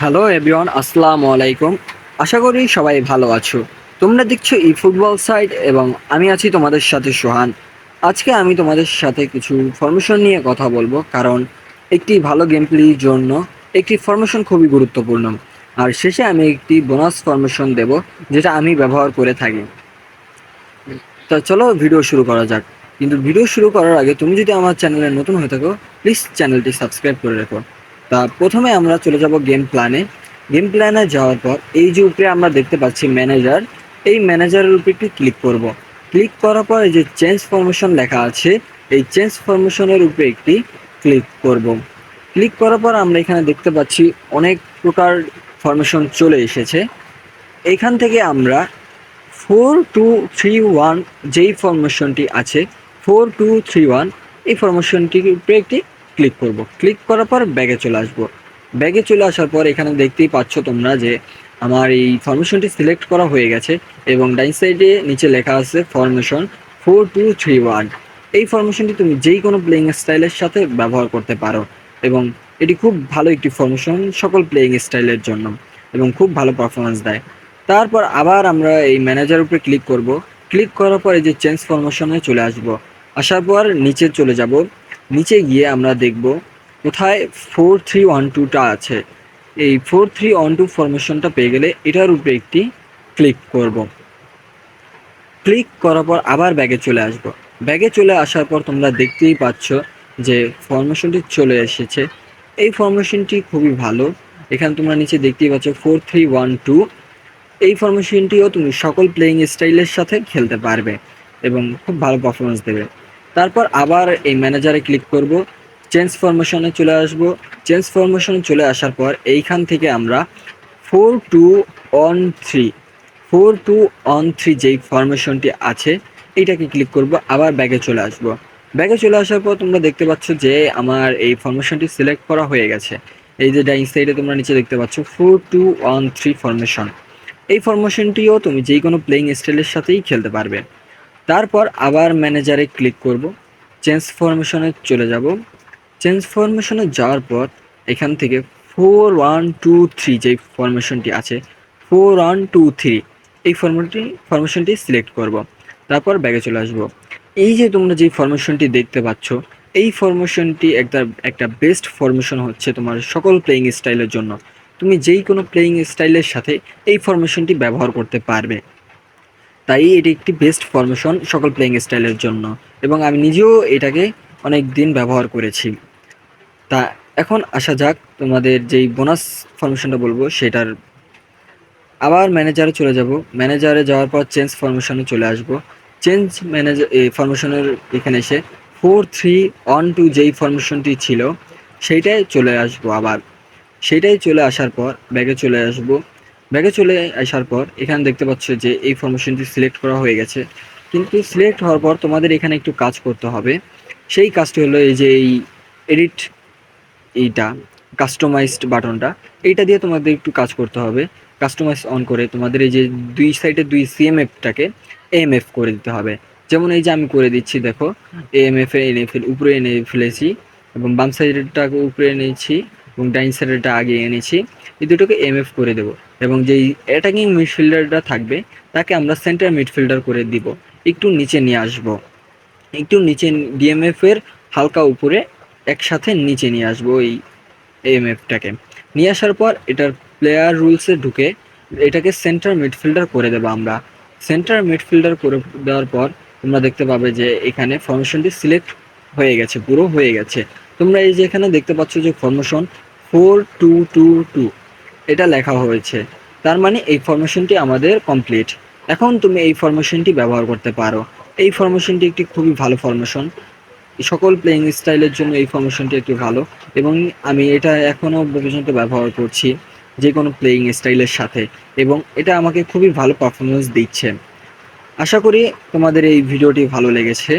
Hello everyone আসসালামু আলাইকুম আশা করি সবাই ভালো আছো। তোমরা দেখছ ই ফুটবল সাইট এবং আমি আছি তোমাদের সাথে সোহান। আজকে আমি তোমাদের সাথে কিছু ফরমেশন নিয়ে কথা বলব, কারণ একটি ভালো গেম প্লের জন্য একটি ফরমেশন খুবই গুরুত্বপূর্ণ। আর শেষে আমি একটি বোনাস ফরমেশন দেব, যেটা আমি ব্যবহার করে থাকি। তা চলো ভিডিও শুরু করা যাক। কিন্তু ভিডিও শুরু করার আগে তুমি যদি আমার চ্যানেলে নতুন হয়ে থাকো প্লিজ চ্যানেলটি সাবস্ক্রাইব করে রেখো। তা প্রথমে আমরা চলে যাব গেম প্ল্যানে গেম প্ল্যানে যাওয়ার পর এই যে উপরে আমরা দেখতে পাচ্ছি ম্যানেজার এই ম্যানেজারের উপরে একটু ক্লিক করব। ক্লিক করার পর এই যে চেঞ্জ ফরমেশন লেখা আছে, এই চেঞ্জ ফরমেশনের উপরে একটি ক্লিক করব। ক্লিক করার পর আমরা এখানে দেখতে পাচ্ছি অনেক প্রকার ফরমেশন চলে এসেছে। এখান থেকে আমরা ফোর টু থ্রি ওয়ান যেই ফরমেশনটি আছে ফোর টু থ্রি ওয়ান এই ফরমেশনটির উপরে একটি ক্লিক করব। ক্লিক করার পর ব্যাগে চলে আসব। ব্যাগে চলে আসার পর এখানে দেখতেই পাচ্ছ তোমরা যে আমার এই ফরমেশনটি সিলেক্ট করা হয়ে গেছে এবং ডাইন সাইডে নিচে লেখা আছে formation four two three one এই ফরমেশনটি তুমি যেই কোনো প্লেইং স্টাইলের সাথে ব্যবহার করতে পারো এবং এটি খুব ভালো একটি ফরমেশন সকল প্লেইং স্টাইলের জন্য এবং খুব ভালো পারফরমেন্স দেয়। তারপর আবার আমরা এই ম্যানেজার উপরে ক্লিক করব। ক্লিক করার পর এই যে চেঞ্জ ফরমেশনে চলে আসব। আসার পর নিচে চলে যাব। নিচে গিয়ে আমরা দেখব কোথায় ফোর থ্রি ওয়ান টুটা আছে। এই ফোর থ্রি ওয়ান টু ফরমেশনটা পেয়ে গেলে এটার উপরে একটি ক্লিক করব। ক্লিক করার পর আবার ব্যাগে চলে আসব। ব্যাগে চলে আসার পর তোমরা দেখতেই পাচ্ছ যে ফরমেশনটি চলে এসেছে। এই ফরমেশনটি খুবই ভালো। এখানে তোমরা নিচে দেখতেই পাচ্ছ ফোর থ্রি ওয়ান টু এই ফরমেশনটিও তুমি সকল প্লেয়িং স্টাইলের সাথে খেলতে পারবে এবং খুব ভালো পারফরমেন্স দেবে। তারপর আবার এই ম্যানেজারে ক্লিক করব চেঞ্জ ফরমেশনে চলে আসব। চেঞ্জ ফরমেশনে চলে আসার পর এইখান থেকে আমরা four two one three four two one three যেই ফরমেশনটি আছে, এইটাকে ক্লিক করব, আবার ব্যাগে চলে আসব। ব্যাগে চলে আসার পর তোমরা দেখতে পাচ্ছ যে আমার এই ফরমেশনটি সিলেক্ট করা হয়ে গেছে। এই যে ডাইন সাইডে তোমরা নিচে দেখতে পাচ্ছ four two one three formation এই ফরমেশনটিও তুমি যেই কোনো প্লেইং স্টাইলের সাথেই খেলতে পারবে। তারপর আবার ম্যানেজারে ক্লিক করব চেঞ্জ ফরমেশনে চলে যাব। চেঞ্জ ফরমেশনে যাওয়ার পর এখান থেকে ফোর ওয়ান টু থ্রি যেই ফরমেশনটি আছে ফোর ওয়ান টু থ্রি এই ফরমেশনটি ফরমেশনটি সিলেক্ট করব। তারপর ব্যাগে চলে আসব। এই যে তোমরা যেই ফরমেশনটি দেখতে পাচ্ছ, এই ফরমেশনটি একটা একটা বেস্ট ফরমেশন হচ্ছে তোমার সকল প্লেইং স্টাইলের জন্য। তুমি যেই কোনো প্লেইং স্টাইলের সাথে এই ফরমেশনটি ব্যবহার করতে পারবে। তাই এটি একটি বেস্ট ফরমেশন সকল প্লেইং স্টাইলের জন্য এবং আমি নিজেও এটাকে অনেক দিন ব্যবহার করেছি। তা এখন আসা যাক তোমাদের যেই বোনাস ফরমেশনটা বলব সেটার। আবার ম্যানেজারে চলে যাব। ম্যানেজারে যাওয়ার পর চেঞ্জ ফরমেশনে চলে আসব। চেঞ্জ ম্যানেজার ফরমেশনের এখানে এসে ফোর থ্রি ওয়ান টু যেই ফরমেশনটি ছিল সেইটাই চলে আসব আবার। সেইটাই চলে আসার পর ব্যাগে চলে আসব। ব্যাগে চলে আসার পর এখানে দেখতে পাচ্ছ যে এই ফরমেশনটি সিলেক্ট করা হয়ে গেছে। কিন্তু সিলেক্ট হওয়ার পর তোমাদের এখানে একটু কাজ করতে হবে। সেই কাজটি হলো এই যে এই এডিট এইটা কাস্টমাইজড বাটনটা, এইটা দিয়ে তোমাদের একটু কাজ করতে হবে। কাস্টমাইজ অন করে তোমাদের এই যে দুই সাইডে দুই সিএমএফটাকে এএমএফ করে দিতে হবে। যেমন এই যে আমি করে দিচ্ছি, দেখো এএমএফ এনে ফেল উপরে এনে ফেলেছি এবং বাম সাইডেরটাকে উপরে এনেছি এবং ডাইন সাইডেরটা আগে এনেছি। এই দুটোকে এমএফ করে দেবো। এবং যেই অ্যাটাকিং মিডফিল্ডারটা থাকবে, তাকে আমরা সেন্টার মিডফিল্ডার করে দিব। একটু নিচে নিয়ে আসব। একটু নিচে ডিএমএফ এর হালকা উপরে একসাথে নিচে নিয়ে আসব এই এমএফটাকে নিয়ে আসার পর এটার প্লেয়ার রুলসে ঢুকে এটাকে সেন্টার মিডফিল্ডার করে দেবো আমরা। সেন্টার মিডফিল্ডার করে দেওয়ার পর তোমরা দেখতে পাবে যে এখানে ফরমেশনটি সিলেক্ট হয়ে গেছে, পুরো হয়ে গেছে। তোমরা এই যে এখানে দেখতে পাচ্ছ যে formation four two two two এটা লেখা হয়েছে। তার মানে এই ফরমেশনটি আমাদের কমপ্লিট এখন তুমি এই ফরমেশনটি ব্যবহার করতে পারো। এই ফরমেশনটি একটি খুবই ভালো ফরমেশন সকল প্লেইং স্টাইলের জন্য এই ফরমেশনটি একটি ভালো। এবং আমি এটা এখনও পর্যন্ত ব্যবহার করছি যে কোনো প্লেইং স্টাইলের সাথে। এবং এটা আমাকে খুবই ভালো পারফরমেন্স দিচ্ছে। আশা করি তোমাদের এই ভিডিওটি ভালো লেগেছে।